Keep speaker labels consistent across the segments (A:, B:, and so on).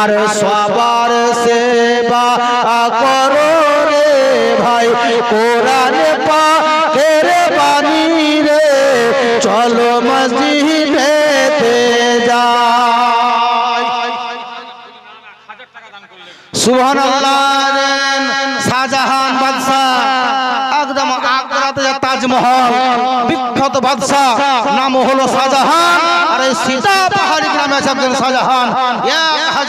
A: আর সবার সেবা করো রে ভাই। কোরআন পাকের বাণী রে, চলো শাহজাহান একদম নাম হলো শাহজাহান, আর এই সীতা পাহাড়ি গ্রামে আছে শাহজাহান।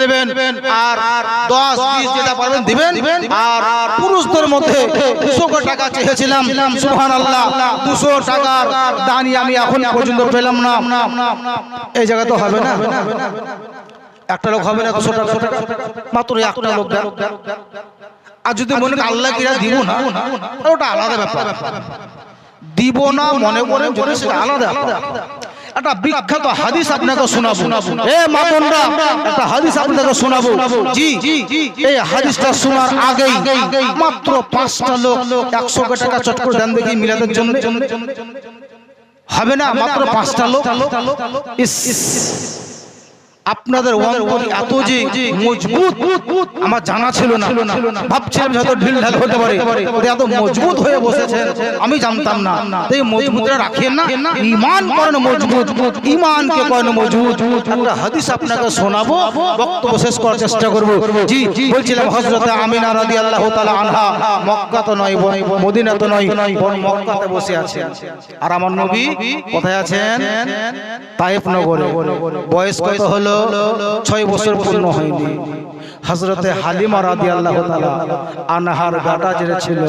A: দিয়ে দেবেন, আর দশ, বিশ যেটা পারবেন দিবেন, আর পুরুষদের মধ্যে দুশো টাকা চেয়েছিলাম সুহান আল্লাহ দুশো টাকার দানি আমি এখন পর্যন্ত পেলাম না। এই জায়গা তো হবে না। একটা লোক হবে না, দুশো টাকা মাত্র একটা লোক। আর যদি মনে আল্লাহ কিরা দিব না, ওটা আলাদা ব্যাপার। দিব না মনে মনে যদি সেটা আলাদা একটা বিখ্যাত হাদিস আপনাকে শোনাবো। এ মাতনরা একটা হাদিস আপনাকে শোনাবো। জি এই হাদিসটা শোনার আগেই মাত্র পাঁচটা লোক একশো টাকা চট করে দেন দেখি মিলাদের জন্য। হবে না? মাত্র পাঁচটা লোক? ইস। আপনাদের এত যে মজবুত আমার জানা ছিল না। ভাবছিলাম হয়তো ঢিল ঢাল হতে পারে। এত মজবুত হয়ে বসেছে। আমি জানতাম না। তাই মজবুতরা রাখেন না? ইমান করেন মজবুত। ইমানকে করেন মজবুত। একটা হাদিস আপনাকে শোনাবো। বক্তব্য শেষ করার চেষ্টা করব। জি বলছিলাম হযরতে আমিনা রাদিয়াল্লাহু তাআলা আনহা। মক্কা তো নয় মদিনা তো নয় বরং মক্কাতে বসে আছে। আর আমার নবী কোথায় আছেন? তায়েফ নগরে। বয়স কত হলো? ছয় বছর পূর্ণ হয়নি। হজরতে হালিমা রাদি আল্লাহ আনহার বেটা যেটা ছিল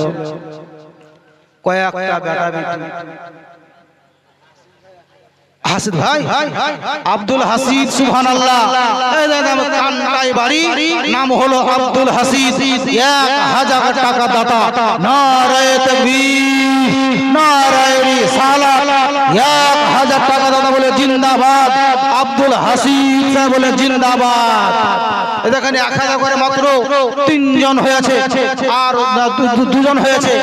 A: আব্দুল হাসিদ সুবহান আল্লাহ টাকা দাতা। নারায়ে তাকবীর। হাজার টাকা দাতা বলে জিন্দাবাদ। আব্দুল হাসিদ বলে জিন্দাবাদ। এ দেখেন, এক হাজার করে মাত্র তিনজন হয়েছে। আর দুজন হয়েছে।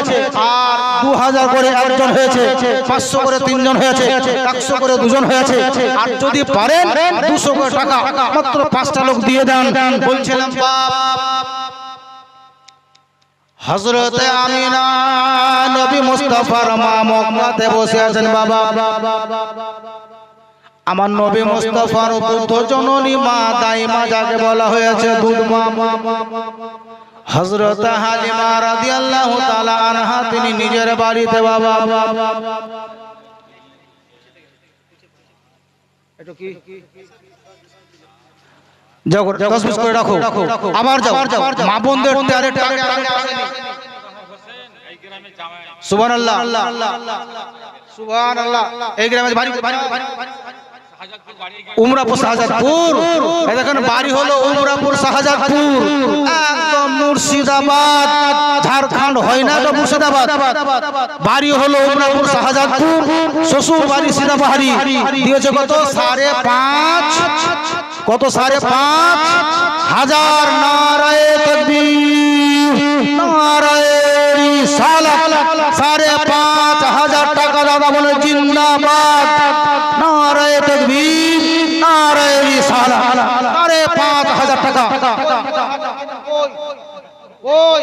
A: দু হাজার করে একজন হয়েছে। পাঁচশো করে তিনজন হয়েছে। একশো করে দুজন হয়েছে। আর যদি পারেন, দুশো করে টাকা মাত্র পাঁচটা লোক দিয়ে দেন। বলছিলাম হজরতে আমিনা নবী মুস্তাফার মা মক্কাতে বসে আছেন, বাবা। আমার নবী মুস্তাফার দুধ জননী মা দাইমা, যাকে বলা হয়েছে দুধ মা। হজরত হালিমা রাদিয়াল্লাহু তাআলা আনহা, তিনি নিজের বাড়িতে, বাবা। এটা কি? যাও করে দশ বিশ করে রাখো। আবার যাও। মা বোনদের তেয়ারে সুবহানাল্লাহ। সুবহানাল্লাহ। এই গ্রামে বাড়ি বাড়ি বাড়ি উমরাপুর শাহজাদপুর। দেখেন বাড়ি হলো উমরাপুর শাহজাদপুর। একদম মুর্শিদাবাদ। ঝাড়খণ্ড হয় না তো মুর্শিদাবাদ? বাড়ি হলো উমরাপুর শাহজাদপুর। শ্বশুর বাড়ি সীতাপাহাড়ি দিয়েছে কত? সাড়ে পাঁচ কত সাড়ে পাঁচ হাজার নারায় তকবীর সালাত সাড়ে পাঁচ হাজার টাকা দাদা বলে জিন্দাবাদ নারায় তকবীর সালাত সাড়ে পাঁচ হাজার টাকা ওই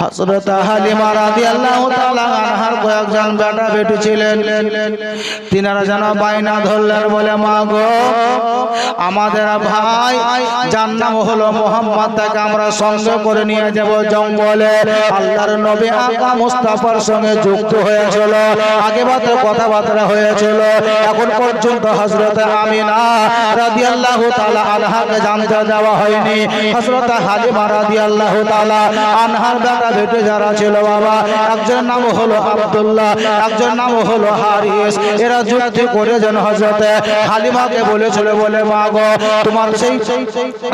A: হযরত হালিমা রাদিয়াল্লাহু তাআলা আনহার কয়েকজন বেটা বেটি ছিলেন। তিনারা যেন বাইনা ধরলেন বলে, মা গো, আমাদের ভাই যার নাম হলো মোহাম্মদ তাকে আমরা সঙ্গে করে নিয়ে যাব জঙ্গলে। আল্লাহর নবী আকা মুস্তাফার সঙ্গে যুক্ত হয়েছিল। আগে বাতে কথাবার্তা হয়েছিল। এখন পর্যন্ত হযরত আমিনা রাদিয়াল্লাহু তাআলা আনহাকে জানতে দেওয়া হয়নি। হযরত হালিমা রাদিয়াল্লাহু তাআলা আনহার বেটা বেটে যারা ছিল বাবা একজন নাম হলো আব্দুল্লাহ একজন নাম হলো হারিস। এরা যুক্তি করে যেন হযরত হালিমাকে বলেছিল, বলে, মা গো, তোমার সেই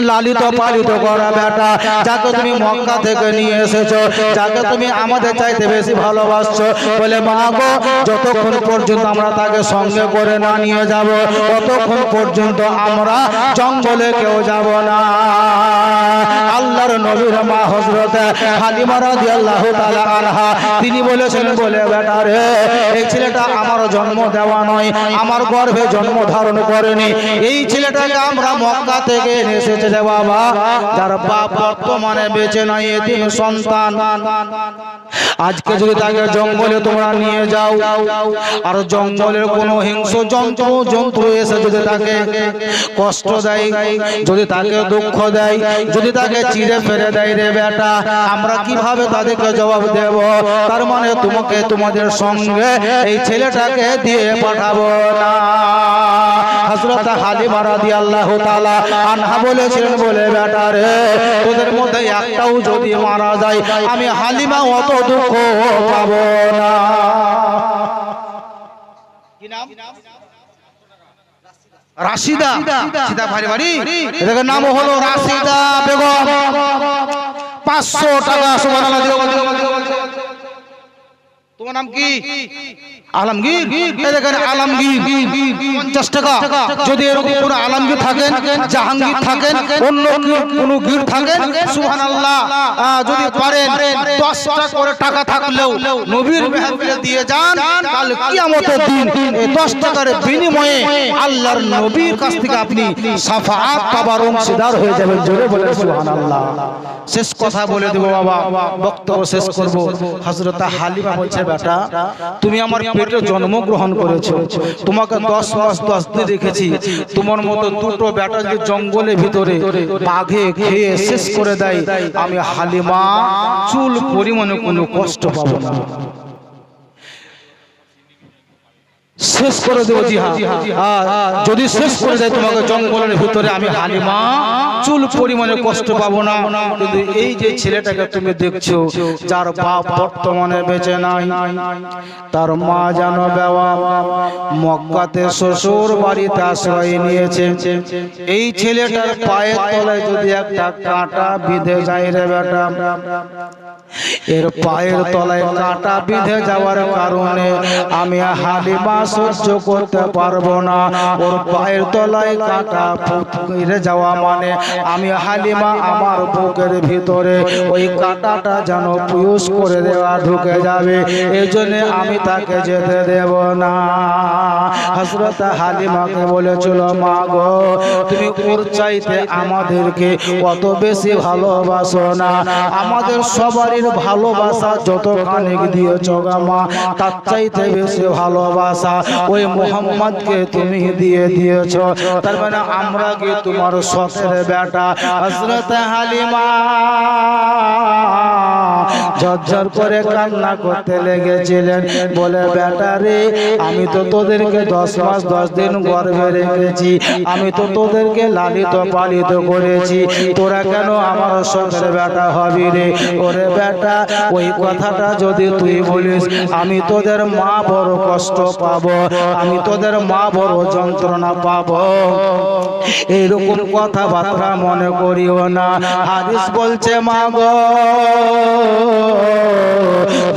A: লালিত পালিত করা বেটা, যাকে তুমি মক্কা থেকে নিয়ে এসেছ, যাকে তুমি আমাদের চাইতে বেশি ভালোবাসছো, বলে, মা গো, যতক্ষণ পর্যন্ত আমরা তাকে সঙ্গে করে না নিয়ে যাব, ততক্ষণ পর্যন্ত আমরা জঙ্গলে কেউ যাব না। আল্লাহর নবীর মা হযরত হালিমা তিনি বলেছেন, বলে বেটা রে, এই ছেলেটা আমার জন্ম দেওয়া নয়, আমার গর্ভে জন্ম ধারণ করেনি। এই ছেলেটাকে আমরা মক্কা থেকে এসেছে বাবা। যার বাপ বর্তমানে বেঁচে নাই এতিম সন্তান। আজকে যদি তাকে জঙ্গলে তোমরা নিয়ে যাও, আর জঙ্গলের কোনো হিংস্র জন্তু জন্তু এসে যদি তাকে কষ্ট দেয়, যদি তাকে দুঃখ দেয়, যদি তাকে চিড়ে ফেলে দেয় রে বেটা, আমরা কীভাবে তাদেরকে জবাব দেব। তার মানে তোমাকে তোমাদের সঙ্গে এই ছেলেটাকে দিয়ে পাঠাবো না। হালিমা রাদিয়াল্লাহু তাআলা আনহা বলেছিলেন বলে বেটা রে তোদের মধ্যে একটাও যদি মারা যায় আমি হালিমা অত দুঃখ পাবো না। কি নাম? রাশিদা। সীতা এদের নাম হলো রাশিদা বেগম। পাঁচশো টাকা। তোমার নাম কি আলমগীর? পঞ্চাশ টাকা। যদি এরকম কোনো অন্য কোনো টাকা দিয়ে যান বিনিময়ে আল্লাহর নবীর কাছ থেকে আপনি পাবার অংশীদার হয়ে যাবেন। জোরে বলে সুহান আল্লাহ শেষ কথা বলে দেবো বাবা, বক্তব্য শেষ করব। হযরত হালিমা বলছে, বেটা, তুমি আমার পেটে জন্মগ্রহণ করেছে। তোমাকে দশ মাস, দশ দিন রেখেছি। তোমার মতো দুটো বেটা যদি জঙ্গলের ভিতরে বাঘে খেয়ে শেষ করে দেয়। আমি হালিমা, চুল পরিমাণে কোনো কষ্ট পাবো না। শেষ করে দেবো জি আর যদি শেষ করে দেয় তোমাকে জঙ্গলের ভিতরে আমি হালিমা চুল পরিমাণে কষ্ট পাবো না। কিন্তু এই যে ছেলেটাকে তুমি দেখছ যার বাপ বর্তমানে বেঁচে নাই তার মা যেন বেওয়া মক্কাতে শ্বশুর বাড়িতে আশ্রয় নিয়েছে। এই ছেলেটার পায়ের তলায় যদি একটা কাঁটা বিঁধে যায় রে বেটা এর পায়ের তলায় কাঁটা বিঁধে যাওয়ার কারণে আমি হালিমা সহ্য করতে পারব না। ওর পায়ের তলায় কাঁটা ফুটে যাওয়া মানে আমি হালিমা আমার বুকের ভিতরে ওই কাঁটাটা যেন পুয়ুষ করে দেওয়া ঢুকে যাবে। এই জন্য আমি তাকে যেতে দেব না। হজরত হালিমাকে বলেছিল, মা গো, তুমি ওর চাইতে আমাদেরকে কত বেশি ভালোবাসো না। আমাদের সবারই ভালোবাসা যত কানিক দিয়েছ মা তার চাইতে বেশি ভালোবাসা ওই মোহাম্মদকে তুমি দিয়ে দিয়েছ। তার মানে আমরা কি তোমার শখের বেটা? হজরত হালিমা। ঝরঝর করে কান্না করতে লেগেছিলেন। বলে, বেটা রে, আমি তো তোদেরকে দশ মাস, দশ দিন গর্ভে রেখেছি। আমি তো তোদেরকে লালিত, পালিত করেছি। তোরা কেন আমার সঙ্গে বেটা হবি রে? ওরে বেটা, ওই কথাটা যদি তুই বলিস, আমি তোদের মা বড় কষ্ট পাবো। আমি তোদের মা বড় যন্ত্রণা পাবো। এইরকম কথাবার্তা মনে করিও না। হাদিস বলছে, মা গো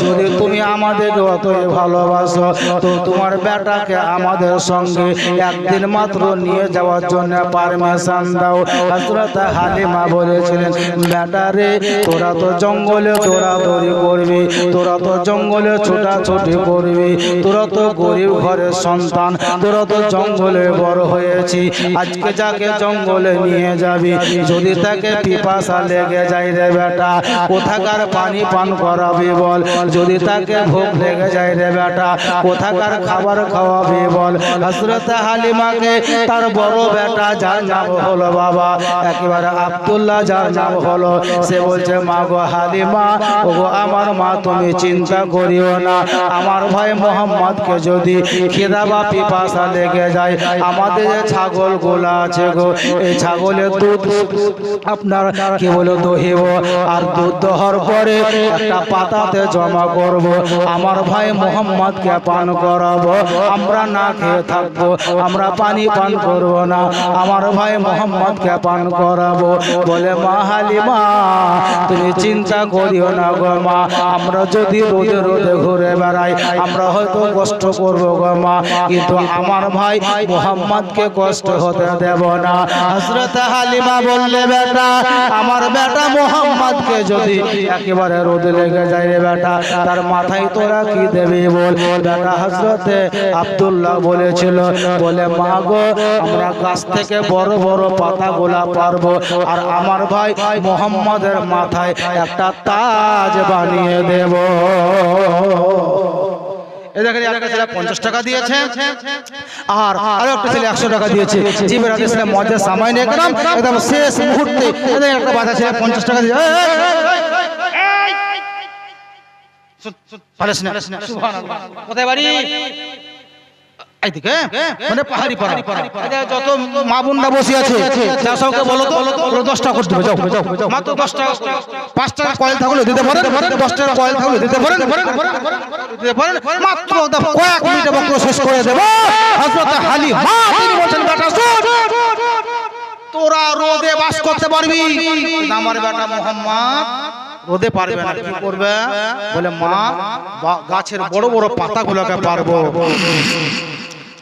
A: যদি তুমি আমাদের অতই ভালোবাসো, তো তোমার বেটাকে আমাদের সঙ্গে একদিন মাত্র নিয়ে যাওয়ার জন্য পারমিশন দাও। হযরত হালিমা বলেছিলেন, বেটা রে, তোরা তো জঙ্গলে দৌড়াদৌড়ি করবি, তোরা তো জঙ্গলে ছোটাছুটি করবি, তোরা তো গরিব ঘরের সন্তান, তোরা তো জঙ্গলে বড় হয়েছি, আজকে যাকে জঙ্গলে নিয়ে যাবি, যদি তাকে পিপাসা লেগে যায় রে বেটা, কোথাকার পানি পান করাবি বল। যদি তাকে ভোগ লেগে যায় রে বেটা, কোথাকার খাবার খাওয়াবি বল। হজরত হালিমাকে তার বড় বেটা, যার নাম হলো বাবা, একেবারে আব্দুল্লাহ যার নাম হলো, সে বলছে, মা গো হালিমা ও আমার মা, তুমি চিন্তা করিও না। আমার ভাই মোহাম্মদকে যদি খিদা বা পিপাসা লেগে যায়, আমাদের যে ছাগল গোলা আছে গো, এই ছাগলের দুধ আপনার কি বলে দহিব? আর দুধ দহর পরে একটা পাতাতে জমা করব। আমার ভাই মোহাম্মদকে পান করাবো। আমরা না খেয়ে থাকব, আমরা পানি পান করব না। আমার ভাই মোহাম্মদকে পান করাবো। বলে, মা হালিমা, তুমি চিন্তা করিও না গো মা। আমরা যদি রোদে রোদে ঘুরে বেড়াই, আমরা হয়তো কষ্ট করব গো মা। কিন্তু আমার ভাই মোহাম্মদকে কষ্ট হতে দেব না। হজরত হালিমা বললে, বেটা, আমার বেটা মোহাম্মদকে যদি একেবারে রোদে লেগে যায় রে বেটা, তার মাথায় তোরা কি দেবে বল? বেটা হজরতে আব্দুল্লাহ বলেছিল, বলে, মা গো, আমরা গাছ থেকে বড় বড় পাতাগুলা পারব আর আমার ভাই মোহাম্মদের মাথায় একটা তাজ বানিয়ে দেব। দেখেন পঞ্চাশ টাকা দিয়েছে। আর আরও একটা ছেলে একশো টাকা দিয়েছে। জিবের হাতে ছেলে মজা সামাই নিয়ে একদম শেষ মুহূর্তে। একটা বাচ্চা পঞ্চাশ টাকা দিয়ে মানে তোরা রোদে বাস করতে পারবি? আমার বেটা মোহাম্মদ রোদে পারবে না। কি করবে? বলে মা গাছের বড় বড় পাতাগুলোকে পারব।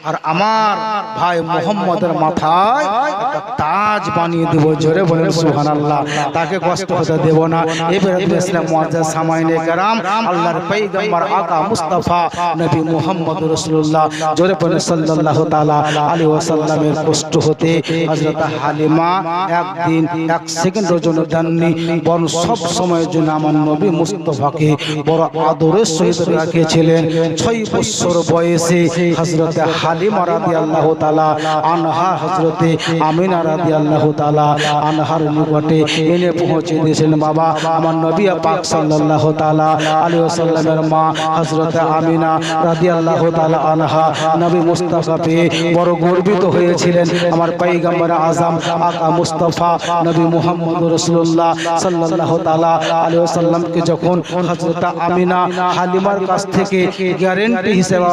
A: আর আমার ভাই মোহাম্মদের মাথায় একটা তাজ বানিয়ে দেব জোরে বলেন সুবহানাল্লাহ তাকে কষ্ট হতে দেব না এবারে ইসলাম মুআজ্জাজ সামাইনে کرام আল্লাহর পয়গম্বর আকা মুস্তাফা নবী মুহাম্মদ রাসূলুল্লাহ জোরে বলেন সাল্লাল্লাহু তাআলা আলাইহি ওয়াসাল্লামের কষ্ট হতে হযরত হালিমা একদিন এক সেকেন্ডের জন্য দেননি বরং সব সময়ের জন্য আমার নবী মুস্তাফাকে বড় আদরের সহিত রেখেছিলেন ছয় বছর বয়সে হযরত হালিমা রাদিয়াল্লাহু তাআলা আনহা, হযরতে আমিনা রাদিয়াল্লাহু তাআলা আনহার নিকটে এনে পৌঁছে দিয়েছিলেন বাবা। আমার নবী পাক সাল্লাল্লাহু তাআলা আলাইহি ওয়াসাল্লামের মা, হযরত আমিনা রাদিয়াল্লাহু তাআলা আনহা, নবী মুস্তাফা পেয়ে বড় গর্বিত হয়েছিলেন। আমার পয়গম্বর আজম, আকা মুস্তাফা, নবী মুহাম্মদ রাসূলুল্লাহ সাল্লাল্লাহু তাআলা আলাইহি ওয়াসাল্লামকে যখন হযরত আমিনা হালিমার কাছ থেকে গ্যারান্টি হিসেবে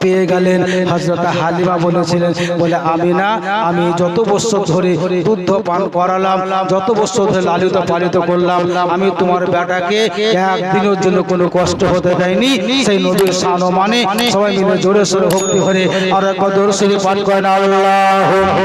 A: পেয়ে গেলেন হযরত হালিমা বলেছিলেন বলে আমি না আমি যত বছর ধরে দুধ পান করালাম যত বছর ধরে লালিত পালিত করলাম আমি তোমার বেটাকে একদিনের জন্য কোনো কষ্ট হতে দেয়নি সেই নদীর সান মানে সবাই মিলে জোরে সোরে ভক্তি করে আর একবার জোরে সোরে পান করেন আল্লাহ